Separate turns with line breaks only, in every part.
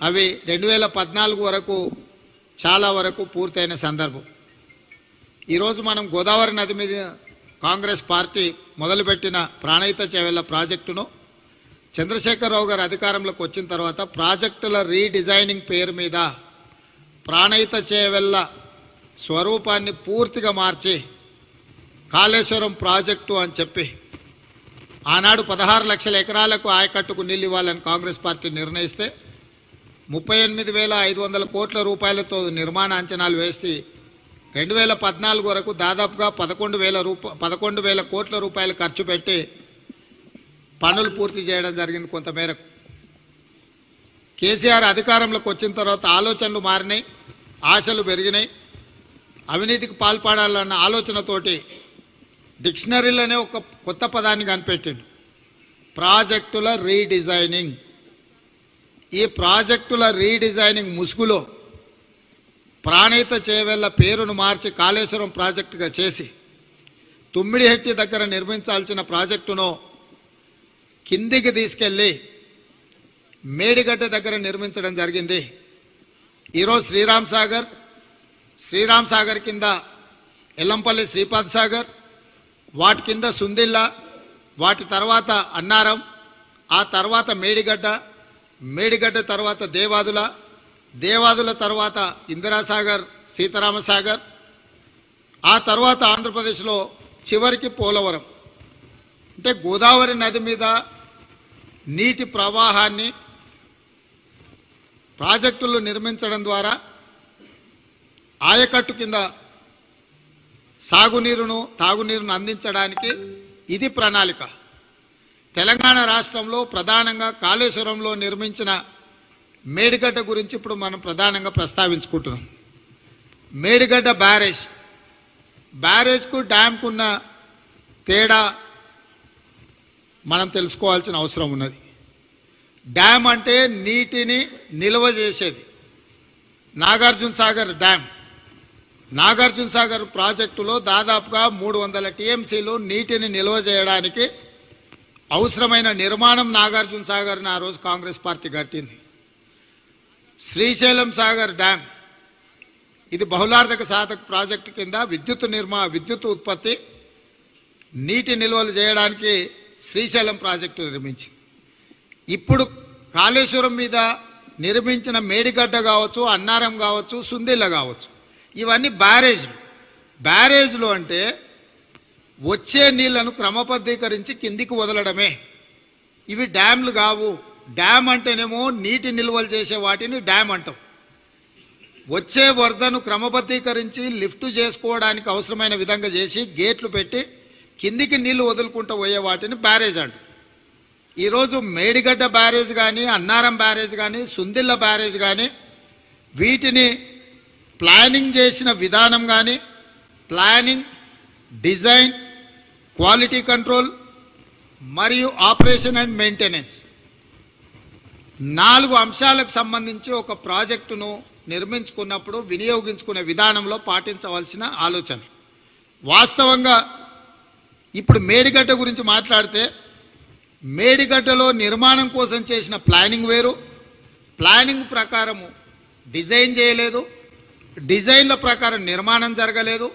అవి రెండు వేల పద్నాలుగు వరకు చాలా వరకు పూర్తయిన సందర్భం. ఈరోజు మనం గోదావరి నది మీద కాంగ్రెస్ పార్టీ మొదలుపెట్టిన ప్రాణహిత చేవెళ్ళ ప్రాజెక్టును చంద్రశేఖరరావు గారు అధికారంలోకి వచ్చిన తర్వాత ప్రాజెక్టుల రీడిజైనింగ్ పేరు మీద ప్రాణహిత చేవెళ్ళ స్వరూపాన్ని పూర్తిగా మార్చి కాళేశ్వరం ప్రాజెక్టు అని చెప్పి ఆనాడు పదహారు లక్షల ఎకరాలకు ఆయకట్టుకు నీళ్ళు ఇవ్వాలని కాంగ్రెస్ పార్టీ నిర్ణయిస్తే ముప్పై ఎనిమిది వేల ఐదు వందల కోట్ల రూపాయలతో నిర్మాణ అంచనాలు వేసి రెండు వేల పద్నాలుగు వరకు దాదాపుగా పదకొండు వేల రూప పదకొండు వేల కోట్ల రూపాయలు ఖర్చు పెట్టి పనులు పూర్తి చేయడం జరిగింది కొంతమేరకు. కేసీఆర్ అధికారంలోకి వచ్చిన తర్వాత ఆలోచనలు మారినాయి ఆశలు పెరిగినాయి. అవినీతికి పాల్పడాలన్న ఆలోచనతోటి డిక్షనరీలోనే ఒక కొత్త పదాన్ని కనిపెట్టిండు. ప్రాజెక్టుల రీడిజైనింగ్. ఈ ప్రాజెక్టుల రీడిజైనింగ్ ముసుగులో ప్రాణిత చేవెళ్ళ పేరును మార్చి కాళేశ్వరం ప్రాజెక్టుగా చేసి తుమ్మిడిహెట్టి దగ్గర నిర్మించాల్సిన ప్రాజెక్టును కిందికి తీసుకెళ్ళి మేడిగడ్డ దగ్గర నిర్మించడం జరిగింది. ఈరోజు శ్రీరామ్ సాగర్ శ్రీరామ్ సాగర్ కింద ఎల్లంపల్లి శ్రీపాద్ సాగర్ వాటి కింద సుందిల్లా వాటి తర్వాత అన్నారం ఆ తర్వాత మేడిగడ్డ మేడిగడ్డ తర్వాత దేవాదుల దేవాదుల తర్వాత ఇందిరాసాగర్ సీతారామసాగర్ ఆ తర్వాత ఆంధ్రప్రదేశ్లో చివరికి పోలవరం. అంటే గోదావరి నది మీద నీటి ప్రవాహాన్ని ప్రాజెక్టులు నిర్మించడం ద్వారా ఆయకట్టు కింద సాగునీరును తాగునీరును అందించడానికి ఇది ప్రణాళిక. తెలంగాణ రాష్ట్రంలో ప్రధానంగా కాళేశ్వరంలో నిర్మించిన మేడిగడ్డ గురించి ఇప్పుడు మనం ప్రధానంగా ప్రస్తావించుకుంటున్నాం. మేడిగడ్డ బ్యారేజ్. బ్యారేజ్కు డ్యామ్కు ఉన్న తేడా మనం తెలుసుకోవాల్సిన అవసరం ఉన్నది. డ్యామ్ అంటే నీటిని నిల్వ చేసేది. నాగార్జున సాగర్ డ్యామ్. నాగార్జున సాగర్ ప్రాజెక్టులో దాదాపుగా మూడు వందల టీఎంసీలు నీటిని నిల్వ చేయడానికి అవసరమైన నిర్మాణం నాగార్జున సాగర్ని ఆ రోజు కాంగ్రెస్ పార్టీ కట్టింది. శ్రీశైలం సాగర్ డ్యామ్. ఇది బహుళార్థక సాధక ప్రాజెక్టు కింద విద్యుత్ నిర్మా విద్యుత్ ఉత్పత్తి నీటి నిల్వలు చేయడానికి శ్రీశైలం ప్రాజెక్టు నిర్మించింది. ఇప్పుడు కాళేశ్వరం మీద నిర్మించిన మేడిగడ్డ కావచ్చు అన్నారం కావచ్చు సుందిల్ల కావచ్చు ఇవన్నీ బ్యారేజ్లు. బ్యారేజ్లు అంటే వచ్చే నీళ్ళను క్రమబద్ధీకరించి కిందికి వదలడమే. ఇవి డ్యామ్లు కావు. డ్యామ్ అంటేనేమో నీటి నిల్వలు చేసే వాటిని డ్యామ్ అంటాం. వచ్చే వరదను క్రమబద్ధీకరించి లిఫ్ట్ చేసుకోవడానికి అవసరమైన విధంగా చేసి గేట్లు పెట్టి కిందికి నీళ్ళు వదులుకుంటూ పోయే వాటిని బ్యారేజ్ అంట. ఈరోజు మేడిగడ్డ బ్యారేజ్ కానీ అన్నారం బ్యారేజ్ కానీ సుందిళ్ళ బ్యారేజ్ కానీ వీటిని ప్లానింగ్ చేసిన విధానం కానీ ప్లానింగ్ డిజైన్ క్వాలిటీ కంట్రోల్ మరియు ఆపరేషన్ అండ్ మెయింటెనెన్స్. నాలుగు అంశాలకు సంబంధించి ఒక ప్రాజెక్టును నిర్మించుకున్నప్పుడు వినియోగించుకునే విధానంలో పాటించవలసిన ఆలోచన వాస్తవంగా ఇప్పుడు మేడిగడ్డ గురించి మాట్లాడితే మేడిగడ్డలో నిర్మాణం కోసం చేసిన ప్లానింగ్ వేరు. ప్లానింగ్ ప్రకారము డిజైన్ చేయలేదు. డిజైన్ల ప్రకారం నిర్మాణం జరగలేదు.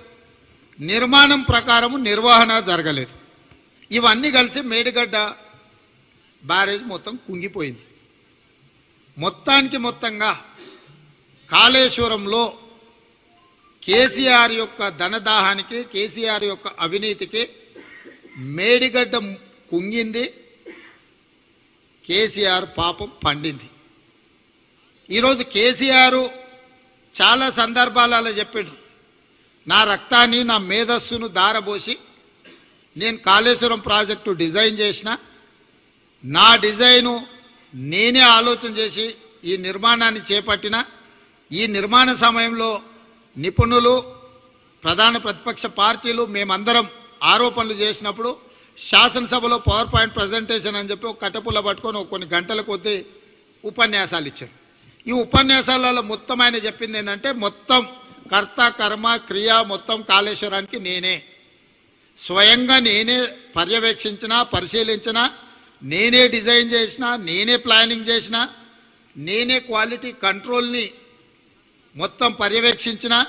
నిర్మాణం ప్రకారము నిర్వహణ జరగలేదు. ఇవన్నీ కలిసి మేడిగడ్డ బ్యారేజ్ మొత్తం కుంగిపోయింది. మొత్తానికి మొత్తంగా కాళేశ్వరంలో కేసీఆర్ యొక్క ధనదాహానికి కేసీఆర్ యొక్క అవినీతికి మేడిగడ్డ కుంగింది. కేసీఆర్ పాపం పండింది. ఈరోజు కేసీఆర్ చాలా సందర్భాలలో చెప్పాడు నా రక్తాన్ని నా మేధస్సును దారబోసి నేను కాళేశ్వరం ప్రాజెక్టు డిజైన్ చేసిన. నా డిజైను నేనే ఆలోచన చేసి ఈ నిర్మాణాన్ని చేపట్టిన. ఈ నిర్మాణ సమయంలో నిపుణులు ప్రధాన ప్రతిపక్ష పార్టీలు మేమందరం ఆరోపణలు చేసినప్పుడు శాసనసభలో పవర్ పాయింట్ ప్రజెంటేషన్ అని చెప్పి ఒక కట్టపుల్ల పట్టుకొని కొన్ని గంటల కొద్దీ ఉపన్యాసాలు ఇచ్చారు. ఈ ఉపన్యాసాలలో మొత్తం ఆయన చెప్పింది ఏంటంటే మొత్తం కర్త కర్మ క్రియ మొత్తం కాళేశ్వరానికి నేనే. స్వయంగా నేనే పర్యవేక్షించిన పరిశీలించిన నేనే డిజైన్ చేసిన నేనే ప్లానింగ్ చేసిన నేనే క్వాలిటీ కంట్రోల్ని మొత్తం పర్యవేక్షించిన